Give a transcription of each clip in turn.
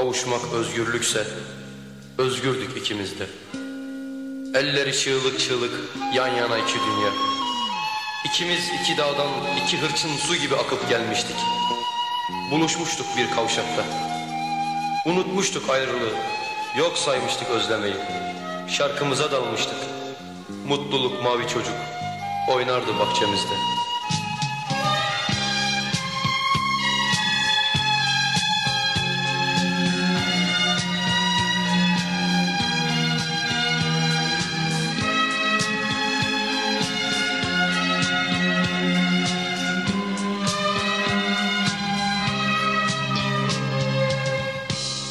Kavuşmak özgürlükse özgürdük ikimiz de. Elleri çığlık çığlık yan yana iki dünya. İkimiz iki dağdan iki hırçın su gibi akıp gelmiştik. Buluşmuştuk bir kavşakta. Unutmuştuk ayrılığı. Yok saymıştık özlemeyi. Şarkımıza dalmıştık. Mutluluk mavi çocuk oynardı bahçemizde.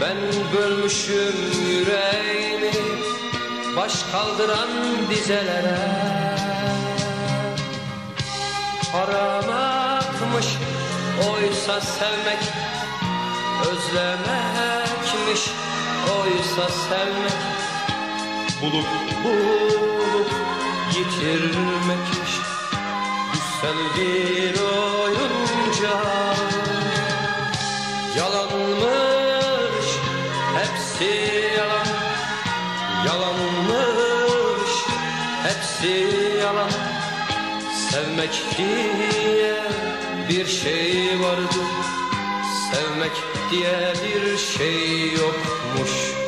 Ben bölmüşüm yüreğimi Baş kaldıran dizelere. Aramakmış oysa sevmek Özlemekmiş oysa sevmek Bulup bulup yitirmekmiş. Güzel bir oyuncak hepsi yalan Yalanmış. Hepsi yalan. Sevmek diye bir şey vardı Sevmek diye bir şey yokmuş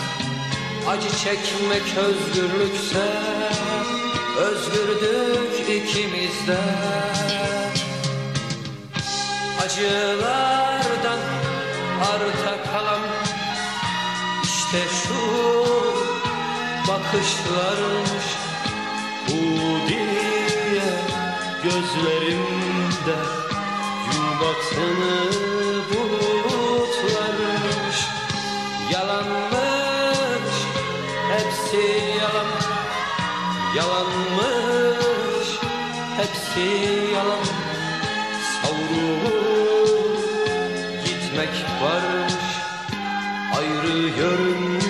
Acı çekmek özgürlükse Özgürdük ikimiz de Acılardan arta kalan işte şu bakışlarmış Bu diye gözlerimde. Gün batını bulutlarmış Yalanmış hepsi yalan Yalanmış. Hepsi yalan. Savrulup gitmek varmış. Ayrı yörün